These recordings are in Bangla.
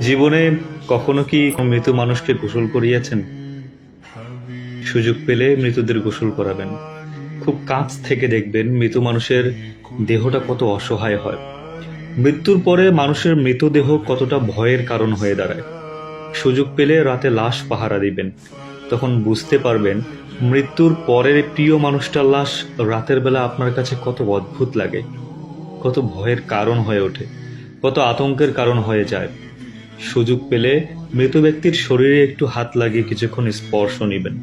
জীবনে কখনো কি মৃত মানুষকে গোসল করিয়েছেন? সুযোগ পেলে মৃতদের গোসল করাবেন। খুব কাছ থেকে দেখবেন মৃত মানুষের দেহটা কত অসহায় হয়। মৃত্যুর পরে মানুষের মৃতদেহ কতটা ভয়ের কারণ হয়ে দাঁড়ায়। সুযোগ পেলে রাতে লাশ পাহারা দিবেন। তখন বুঝতে পারবেন মৃত্যুর পরের প্রিয় মানুষটার লাশ রাতের বেলা আপনার কাছে কত অদ্ভুত লাগে। কত ভয়ের কারণ হয়ে ওঠে। কত আতঙ্কের কারণ হয়ে যায়। সুযোগ পেলে মৃত ব্যক্তির শরীরে একটু হাত লাগিয়ে কিছুক্ষণ স্পর্শ নেবেন।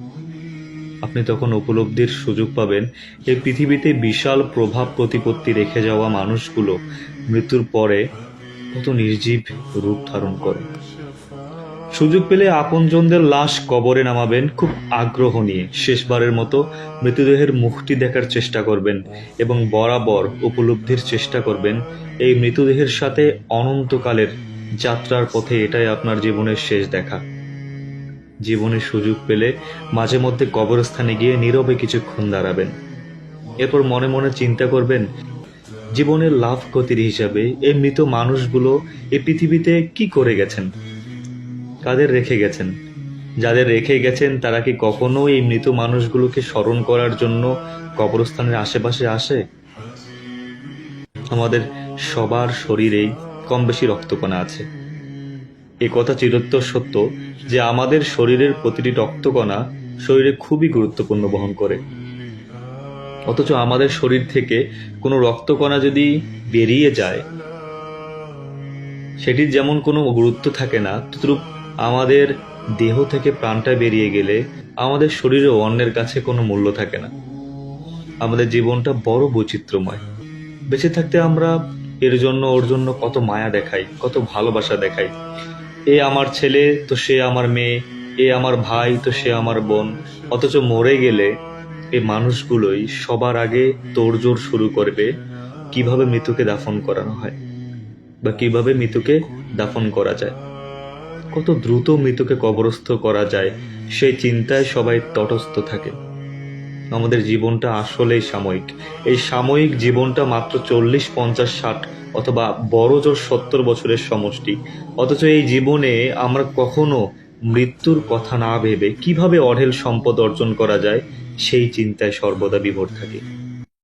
আপনি তখন উপলব্ধির সুযোগ পাবেন এই পৃথিবীতে বিশাল প্রভাব প্রতিপত্তি রেখে যাওয়া মানুষগুলো মৃত্যুর পরে কত নির্জীব রূপ ধারণ করে। সুযোগ পেলে আপনজনদের লাশ কবরে নামাবেন, খুব আগ্রহ নিয়ে শেষবারের মতো মৃতদেহের মুখটি দেখার চেষ্টা করবেন এবং বরাবর উপলব্ধির চেষ্টা করবেন, এই মৃতদেহের সাথে অনন্তকালের যাত্রার পথে এটাই আপনার জীবনের শেষ দেখা। জীবনের সুযোগ পেলে মাঝে মধ্যে কবরস্থানে গিয়ে নীরবে কিছুক্ষণ দাঁড়াবেন। এরপর মনে মনে চিন্তা করবেন, জীবনের লাভ ক্ষতির হিসাবে এই মৃত মানুষগুলো এই পৃথিবীতে কি করে গেছেন? কাদের রেখে গেছেন? যাদের রেখে গেছেন, তারা কি কখনো এই মৃত মানুষগুলোকে স্মরণ করার জন্য কবরস্থানের আশেপাশে আসে? আমাদের সবার শরীরেই কম বেশি রক্তকণা আছে। এ কথা চিরোত্তর সত্য যে আমাদের শরীরের প্রতিটি রক্তকণা শরীরে খুবই গুরুত্বপূর্ণ বহন করে। অথচ আমাদের শরীর থেকে কোনো রক্তকণা যদি বেরিয়ে যায়, সেটির যেমন কোনো গুরুত্ব থাকে না তদ্রূপ আমাদের দেহ থেকে প্রাণটা বেরিয়ে গেলে আমাদের শরীরে অন্যের কাছে কোনো মূল্য থাকে না। আমাদের জীবনটা বড় বৈচিত্র্যময়। বেঁচে থাকতে আমরা এর জন্য, ওর জন্য কত মায়া দেখাই, কত ভালোবাসা দেখাই। এ আমার ছেলে, তো সে আমার মেয়ে, এ আমার ভাই, তো সে আমার বোন। অথচ মরে গেলে এই মানুষগুলোই সবার আগে তোড়জোড় শুরু করবে, কীভাবে মৃত্যুকে দাফন করানো হয় বা কীভাবে মৃত্যুকে দাফন করা যায়। কত দ্রুত মৃত্যুকে কবরস্থ করা যায়, সেই চিন্তায় সবাই তটস্থ থাকে। আমাদের জীবনটা আসলেই সাময়িক। এই সাময়িক জীবনটা মাত্র চল্লিশ, পঞ্চাশ, ষাট অথবা বড় জোর সত্তর বছরের সমষ্টি। অথচ এই জীবনে আমরা কখনো মৃত্যুর কথা না ভেবে কীভাবে অঢেল সম্পদ অর্জন করা যায়, সেই চিন্তায় সর্বদা বিভোর থাকি।